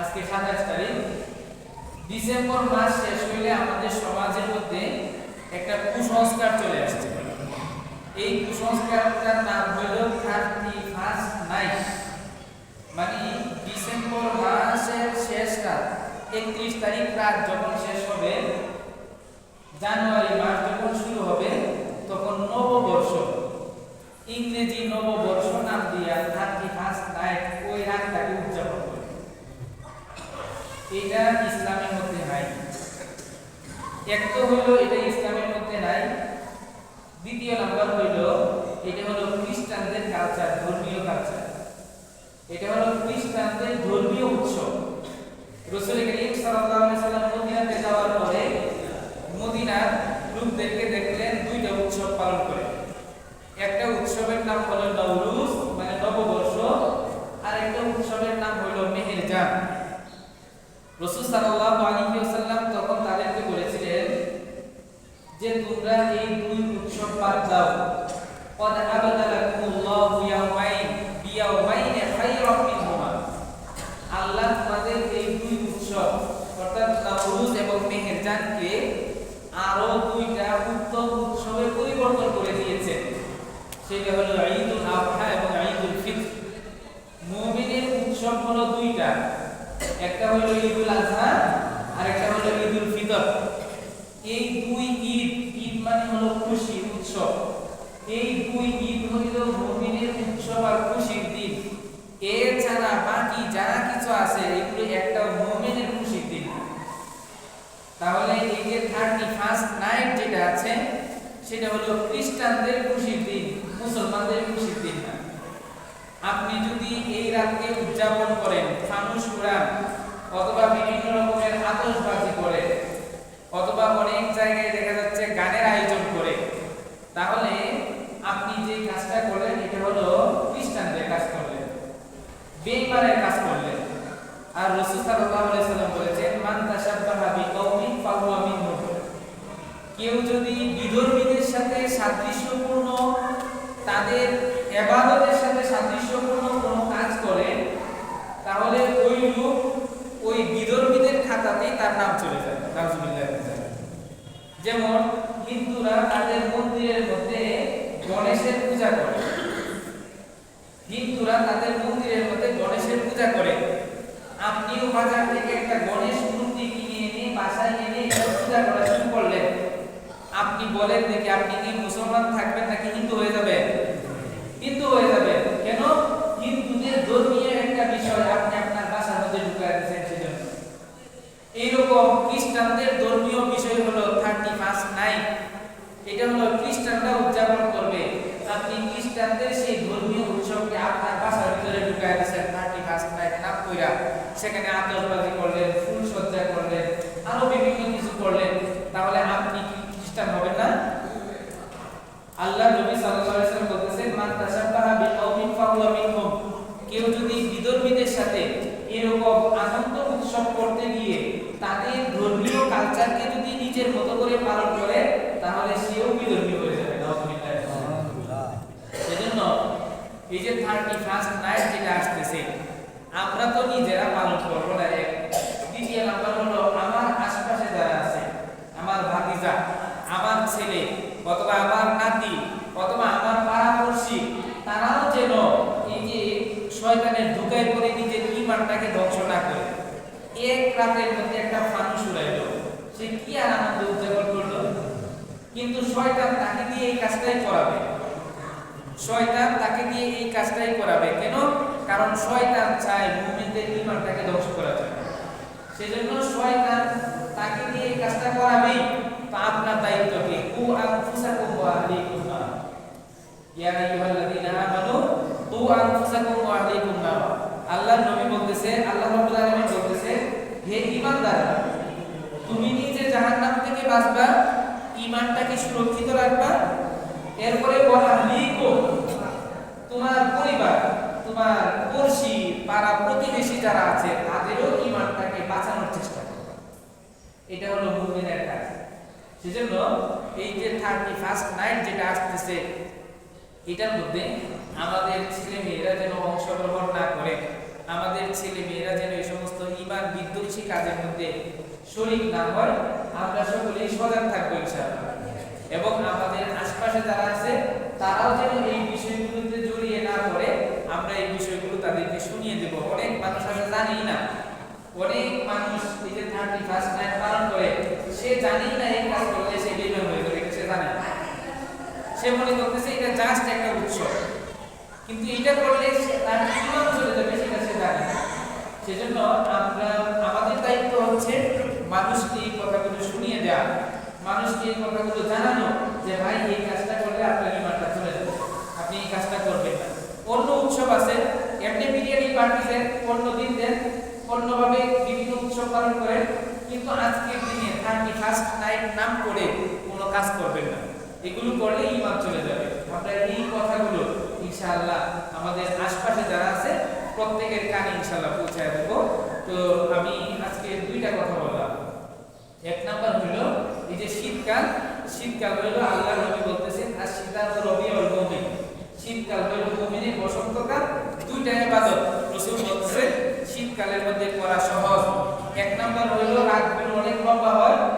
আজকে সাতাশ তারিখ। ডিসেম্বর মাস শেষ হইলে আমাদের সমাজের মধ্যে একটা কুসংস্কার চলে আসছে। এই কুসংস্কারটার নাম হইল থার্টি ফার্স্ট নাইট মানে ডিসেম্বর মাসের শেষ রাত, একত্রিশ তারিখ রাত যখন শেষ হবে, জানুয়ারি মাস যখন শুরু হবে, তখন নববর্ষ ইংরেজি নববর্ষ নাম দিয়া থার্টি ফার্স্ট নাইট ওই রাতটাকে উদযাপন করে এটা ইসলামের মধ্যে নাই এক তো হইল এটা ইসলামের মধ্যে নাই, দ্বিতীয় নাম্বার হইল এটা হলো খ্রিস্টানদের কালচার ধর্মীয় কালচার এটা হলো খ্রিস্টানদের ধর্মীয় উৎসব। রসুল করিম সাল্লাল্লাহু মদিনাতে যাওয়ার পরে মদিনার লোকদেরকে দেখলেন দুইটা উৎসব পালন করে। একটা উৎসবের নাম হলো নওরুজ মানে নববর্ষ, আর একটা উৎসবের নাম হলো মেহেরজান। রসুল সাল্লাল্লাহু আলাইহি ওয়াসাল্লাম যে তোমরা এই দুই উৎসব বাদ দাও قد أبدلكم الله يومين بيومين خيرا منهما আল্লাহ তোমাদের এই দুই উৎসব অর্থাৎ নওরুজ এবং মেহেরজানকে আরো দুইটা উত্তম উৎসবে পরিবর্তন করে দিয়েছেন সেটা হলো ঈদুল আযহা এবং ঈদুল ফিতর মুমিনের উৎসব হলো দুইটা একটা হলো ঈদুল আযহা আর একটা হলো ঈদুল ফিতর এই দুই ঈদ ঈদ মানে হলো খুশি উৎসব। এই দুই ঈদ মুমিনের উৎসব আর খুশির দিন। এছাড়া বাকি যারা কিছু আছে, এগুলো একটা মুমিনের খুশির দিন। তাহলে এই যে থার্টি ফার্স্ট নাইট যেটা আছে, সেটা হলো খ্রিস্টানদের খুশির দিন, মুসলমানদের খুশির দিন। আপনি যদি এই রাতকে উদযাপন করেন, ফানুস অথবা বিভিন্ন রকমের আতশবাজি করে অথবা অনেক জায়গায় দেখা যাচ্ছে গানের আয়োজন করে তাহলে আপনি যে কাজটা করলেন এটা হলো খ্রিস্টানদের কাজ করলেন বেঈমানের কাজ করলেন আর রাসূল সাল্লাল্লাহু আলাইহি সাল্লাম বলেছেন, মান তাশাব্বাহা ফাহুয়া কেউ যদি বিধর্মীদের সাথে সাদৃশ্যপূর্ণ, তাদের এবাদতের সাথে সাদৃশ্যপূর্ণ কোনো কাজ করে, তাহলে ওই লোক ওই বিধর্মীদের খাতাতেই তার নাম চলে যায়। নাউজুবিল্লাহ যেমন হিন্দুরা তাদের মন্দিরের মধ্যে গণেশের পূজা করে। হিন্দুরা তাদের মন্দিরের মধ্যে গণেশের পূজা করে। আপনিও বাজার থেকে একটা গণেশ মূর্তি কিনে এনে বাসায় এনে পূজা করা শুরু করলেন। আপনি বলেন দেখি আপনি কি মুসলমান থাকবেন নাকি হিন্দু হয়ে যাবেন? হিন্দু হয়ে যাবেন। কেন? হিন্দুদের ধর্মীয় একটা বিষয় আপনি আপনার বাসার মধ্যে ঢুকায় দিয়েছেন সেজন্য। এইরকম খ্রিস্টানদের ধর্মীয় বিষয় হলো থার্টি ফার্স্ট নাইট এটা হলো খ্রিস্টানরা উদযাপন করবে। আপনি খ্রিস্টানদের সেই ধর্মীয় উৎসবকে আপনার বাসার ভিতরে ঢুকায় দিয়েছেন থার্টি ফার্স্ট নাইট নাম কইরা। সেখানে আতশবাজি করলেন ফুল সজ্জা করলেন আরও বিভিন্ন কিছু করলেন তাহলে আপনি কি খ্রিস্টান হবেন না? আল্লাহ নবী সাল্লাল্লাহু আলাইহি ওয়াসাল্লাম বলতেছেন মান তাশাব্বাহা বিকাউমিন ফাহুয়া মিনহুম। কেউ যদি বিধর্মীদের সাথে এরকম আনন্দ উৎসব করতে গিয়ে তাদের ধর্মীয় কালচারকে যদি নিজের মতো করে পালন করে তাহলে সেও বিধর্মী হয়ে যাবে। সেজন্য এই যে থার্টি ফার্স্ট নাইট যেটা আসতেছে আমরা তো নিজেরা পালন করব না এক দ্বিতীয় নাম্বার হলো, আমার আশেপাশে যারা আছে, আমার ভাতিজা, আমার ছেলে, অথবা আমার নাতি, অথবা আমার পাড়াপড়শি, তারাও যেন এই যে শয়তানের ঢুকায় পড়ে নিজের ইমানটাকে ধ্বংস না করে। এক রাতের মধ্যে একটা ফানুস উড়াইলো। সে কি আর আনন্দ উদযাপন করল? কিন্তু শয়তান তাকে দিয়ে এই কাজটাই করাবে। শয়তান তাকে দিয়ে এই কাজটাই করাবে। কেন? কারণ শয়তান চায় মুমিনদের ইমানটাকে ধ্বংস করা যায় সেজন্য শয়তান তাকে দিয়ে এই কাজটা করাবেই তো আপনার দায়িত্ব কি? কু আনফুসাকুম ওয়া আহলিকুম নার। ইয়া আইয়ুহাল্লাযীনা আমানু, কু আনফুসাকুম ওয়া আহলিকুম নার। আল্লাহর নবী বলতেছে, আল্লাহ রাব্বুল আলামিন বলতেছে, হে ঈমানদাররা তুমি নিজে জাহান্নাম থেকে বাঁচবা, ঈমানটাকে সুরক্ষিত রাখবা। এরপরে ওয়া আহলিকুম, তোমার তোমার পড়শি পাড়া প্রতিবেশী যারা আছে, তাদেরও ঈমানটাকে বাঁচানোর চেষ্টা করবা। এটা হলো মুমিনের কাজ। সেজন্য এই যে থার্টি ফার্স্ট নাইট যেটা আসতেছে, এটার মধ্যে আমাদের ছেলে মেয়েরা যেন অংশগ্রহণ না করে, আমাদের ছেলে মেয়েরা যেন এই সমস্ত ইমান বিধ্বংসী কাজের মধ্যে শরীক না হয়, আমরা সকলেই সজাগ থাকব ইনশাআল্লাহ। এবং আমাদের আশপাশে যারা আছে তারাও যেন এই বিষয়গুলোতে জড়িয়ে না পড়ে আমরা এই বিষয়গুলো তাদেরকে শুনিয়ে দেব অনেক মানুষ আছে জানেই না অনেক মানুষ এই যে থার্টি ফার্স্ট নাইট পালন করে সে জানেই না এই কাজ করলে সে বের হয়ে যাবে সে জানে। সে মনে করতেছে, এটা জাস্ট একটা উৎসব। কিন্তু এটা করলে তার জীবন চলে যাবে, সেটা সে জানে সেজন্য আমরা, আমাদের দায়িত্ব হচ্ছে মানুষকে এই কথাগুলো শুনিয়ে দেওয়া মানুষকে এই কথাগুলো জানানো যে, ভাই, এই কাজটা করলে আপনার ইমানটা চলে যাবে। আপনি এই কাজটা করবেন না। অন্য উৎসব আছে, এমনি বিরিয়ানি পার্টি দেন অন্য দিন দেন অন্যভাবে বিভিন্ন উৎসব পালন করেন, কিন্তু আজকের থার্টি ফার্স্ট নাইট নাম করে কোনো কাজ করবেন না। এগুলো করলে ইমান চলে যাবে। আমরা এই কথাগুলো ইনশাআল্লাহ আমাদের আশপাশে যারা আছে, প্রত্যেকের কানে ইনশাআল্লাহ পৌঁছায় দেব। তো আমি আজকে দুইটা কথা বললাম। এক নাম্বার হলো, এই যে শীতকাল শীতকাল হলো আল্লাহ নবী বলতেছেন আর শীতাল রবি অল মুমিন। শীতকাল হলো মুমিনের বসন্তকাল, দুইটা ইবাদত। রাসূল বলতেছেন, শীতকালের মধ্যে করা সহজ। এক নাম্বার হলো, রাত লম্বা হয়?